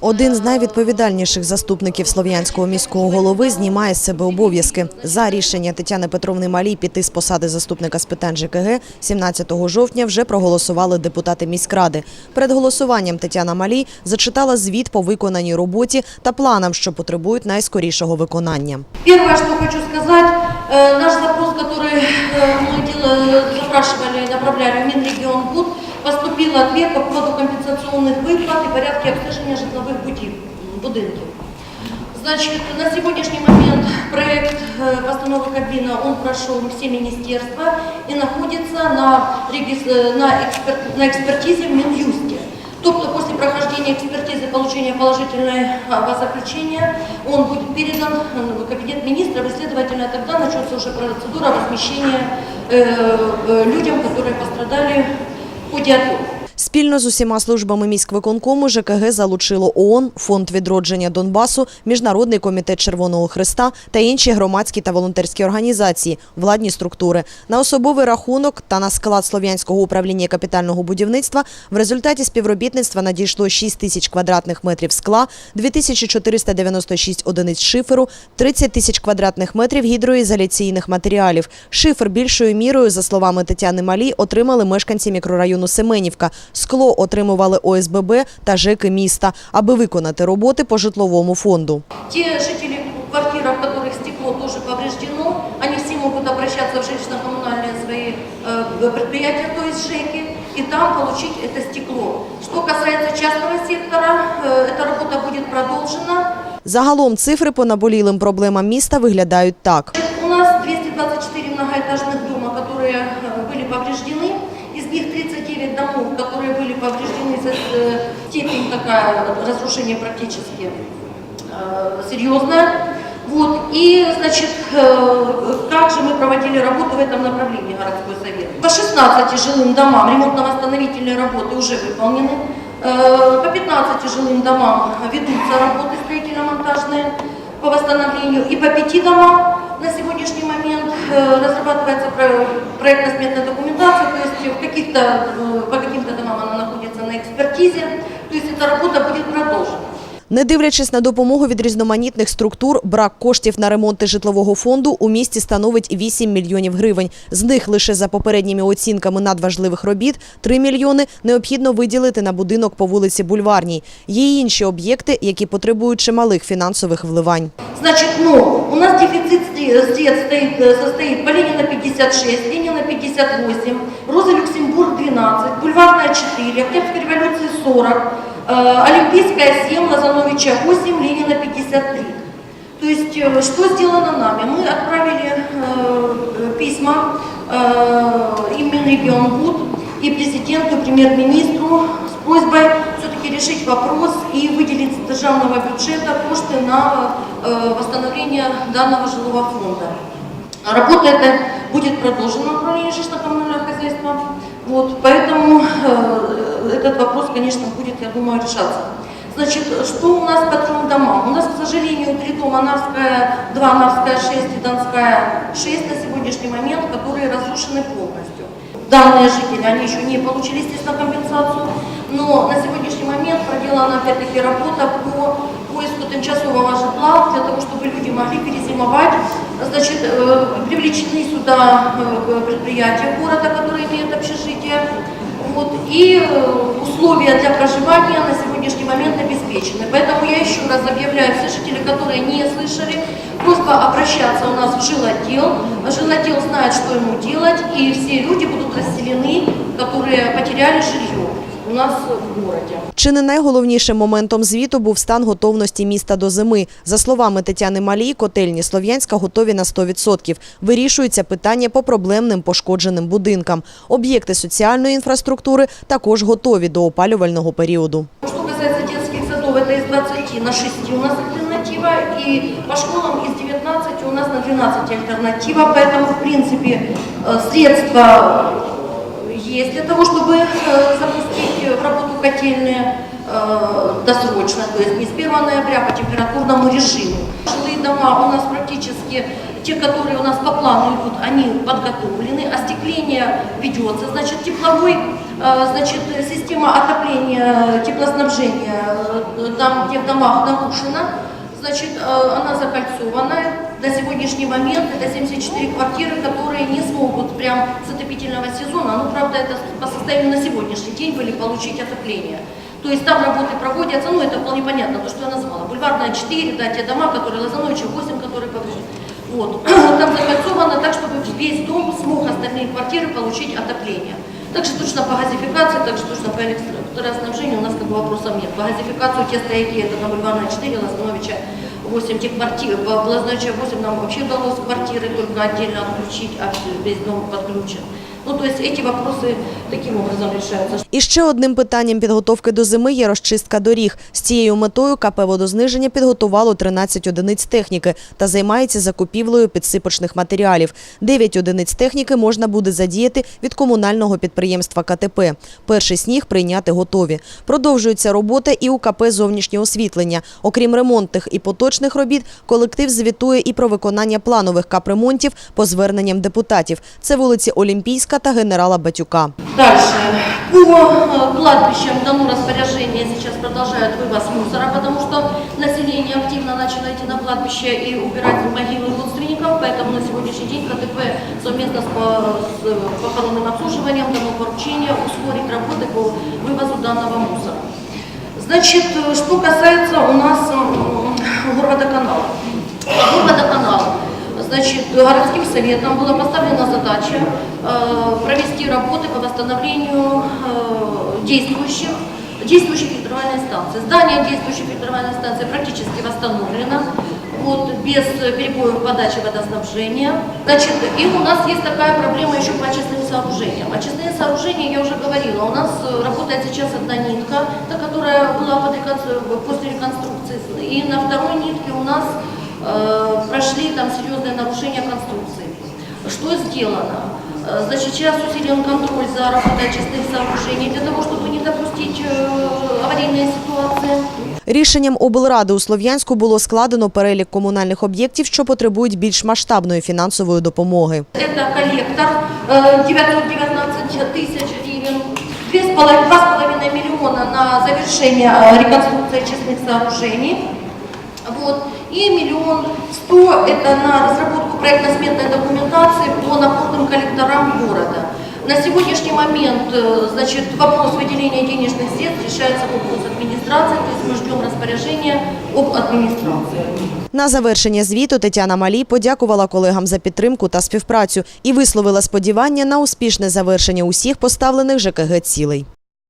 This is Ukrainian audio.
Один з найвідповідальніших заступників слов'янського міського голови знімає з себе обов'язки. За рішення Тетяни Петровни Малій піти з посади заступника з питань ЖКГ 17 жовтня вже проголосували депутати міськради. Перед голосуванням Тетяна Малій зачитала звіт по виконаній роботі та планам, що потребують найскорішого виконання. Первое, что хочу сказать, э, наш запрос, который э, мы дел- запрашивали и направляли в Минрегионбуд, поступил ответ по поводу компенсационных выплат и порядке обслуживания житловых будинків. Значит, на сегодняшний момент проект э, постановы Кабмина, он прошел все министерства и находится на, э, на, экспер- на экспертизе в Минюсте. Тобто после прохождения экспертизы, получения положительного заключения, он будет передан э, в кабинет министров, и, следовательно, тогда начнется уже процедура возмещения э, людям, которые пострадали АТО. Спільно з усіма службами міськвиконкому ЖКГ залучило ООН, Фонд відродження Донбасу, Міжнародний комітет Червоного Христа та інші громадські та волонтерські організації, владні структури. На особовий рахунок та на склад Слов'янського управління капітального будівництва в результаті співробітництва надійшло 6 тисяч квадратних метрів скла, 2496 одиниць шиферу, 30 тисяч квадратних метрів гідроізоляційних матеріалів. Шифер більшою мірою, за словами Тетяни Малі, отримали мешканці мікрорайону Семенівка. Скло отримували ОСББ та ЖЕКи міста, аби виконати роботи по житловому фонду. Те жители квартир, в которых стекло тоже повреждено, они все могут обращаться в жилищно-коммунальные свои э, предприятия, то есть ЖЭКи, и там получить это стекло. Что касается частного сектора, э, эта работа будет продолжена. Загалом цифри по наболілим проблемам міста виглядають так. У нас 224 многоэтажных такая разрушения практически э, серьезная. Вот. И, значит, э, как же мы проводили работу в этом направлении, городской совет? По 16 жилым домам ремонтно-восстановительные работы уже выполнены. Э, По 15 жилым домам ведутся работы строительно-монтажные по восстановлению. И по пяти домам на сегодняшний момент э, разрабатывается про- проектно-сметная документация, то есть в каких-то, э, по каким-то домам она находится на экспертизе, то есть эта работа будет продолжена. Не дивлячись на допомогу від різноманітних структур, брак коштів на ремонти житлового фонду у місті становить 8 мільйонів гривень. З них лише за попередніми оцінками надважливих робіт 3 мільйони необхідно виділити на будинок по вулиці Бульварній. Є й інші об'єкти, які потребують чималих фінансових вливань. Значит, ну, у нас дефицит сте- средств стоит, э, состоит по Ленина 56, Ленина 58, Роза Люксембург 12, Бульварная 4, Октябрьской революции 40, э, Олимпийская 7, Лазановича 8, Ленина 53. То есть, э, что сделано нами? Мы отправили э, письма э, и Минрегионбуд, и президенту, и премьер-министру с просьбой все-таки решить вопрос и выделить с державного бюджета кошты на э, восстановление данного жилого фонда. Работа эта будет продолжена в направлении жилищно-коммунального хозяйства. Вот, поэтому э, этот вопрос, конечно, будет, я думаю, решаться. Значит, что у нас по трем домам? У нас, к сожалению, три дома, Нарская 2, Нарская 6 и Донская 6 на сегодняшний момент, которые разрушены полностью. Данные жители, они еще не получили, естественно, компенсацию, но на сегодняшний момент проделана опять-таки работа по поиску тимчасового житла для того, чтобы люди могли перезимовать. Значит, э, привлечены сюда э, предприятия города, которые имеют общежитие. Вот, и э, условия для проживания на сегодняшний момент обеспечены. Поэтому я еще раз объявляю все жители, которые не слышали, просьба обращаться у нас в жилотдел. Жилотдел знает, что ему делать, и все люди будут расселены, которые потеряли жилье у нас в городе. Чи не найголовнішим моментом звіту був стан готовності міста до зими. За словами Тетяни Малій, котельні Слов'янська готові на 100%. Вирішується питання по проблемним пошкодженим будинкам. Об'єкти соціальної інфраструктури також готові до опалювального періоду. Что касается детских садов, это из 20 на 6 у нас альтернатива, и по школам из 19 у нас на 12 альтернатива, поэтому, в принципе, э, средства есть для того, чтобы э, запустить в работу котельные. э, досрочно, то есть не с 1 ноября по температурному режиму. Жилые дома у нас практически, те, которые у нас по плану идут, они подготовлены, остекление ведется, значит, тепловой, э, значит, система отопления, теплоснабжения э, там, где в домах нарушена, значит, э, она закольцованная. На сегодняшний момент это 74 квартиры, которые не смогут прям с отопительного сезона, ну, правда, это по состоянию на сегодняшний день были получить отопление. То есть там работы проводятся, ну, это вполне понятно, то, что я назвала. Бульварная 4, да, те дома, которые Лозановича 8, которые повреждены. Вот. Там закольцовано так, чтобы весь дом смог остальные квартиры получить отопление. Также точно по газификации, также точно по электроснабжению у нас как бы вопросов нет. По газификацию те стояки, это на Бульварная 4, Лозановича 8, тех квартир, в Лозановича 8 нам вообще удалось квартиры только отдельно отключить, а весь дом подключен. Ну, то есть эти вопросы таким образом решаются. І ще одним питанням підготовки до зими є розчистка доріг. З цією метою КП «Водозниження» підготувало 13 одиниць техніки та займається закупівлею підсипочних матеріалів. 9 одиниць техніки можна буде задіяти від комунального підприємства КТП. Перший сніг прийняти готові. Продовжується робота і у КП «Зовнішнє освітлення». Окрім ремонтних і поточних робіт, колектив звітує і про виконання планових капремонтів по зверненням депутатів. Це вулиці Олімпійська та генерала Батюка. Дальше. По э, кладбищам дано распоряжение, сейчас продолжают вывоз мусора, потому что население активно начало идти на кладбище и убирать могилы родственников, поэтому на сегодняшний день КТП совместно с, по- с похоронным обслуживанием дано поручение ускорить работы по вывозу данного мусора. Значит, э, что касается у нас м, городоканала. Значит, городским советом была поставлена задача э, провести работы по восстановлению э, действующих, действующей фильтровальной станции. Здание действующей фильтровальной станции практически восстановлено, вот, без перебоев подачи водоснабжения. Значит, и у нас есть такая проблема еще по очистным сооружениям. Очистные сооружения, я уже говорила, у нас работает сейчас одна нитка, та, которая была под после реконструкции. И на второй нитке у нас прошли там серьезные нарушения конструкции. Что сделано? Э, Значит, сейчас усилен контроль за работой очистных сооружений для того, чтобы не допустить э, аварийные ситуации. Рішенням облради у Слов'янську було складено перелік комунальних об'єктів, що потребують більш масштабної фінансової допомоги. Это коллектор э, 919 тысяч гривен, 2,5 миллиона на завершение э, реконструкции очистных сооружений. Вот. И миллион сто это на разработку проектно-сметной документации по напорным коллекторам города. На сегодняшний момент э, значит, вопрос выделения денежных средств решается вопрос администрации, то есть мы ждем распоряжения об администрации. На завершення звіту Тетяна Малій подякувала колегам за підтримку та співпрацю і висловила сподівання на успішне завершення усіх поставлених ЖКГ цілей.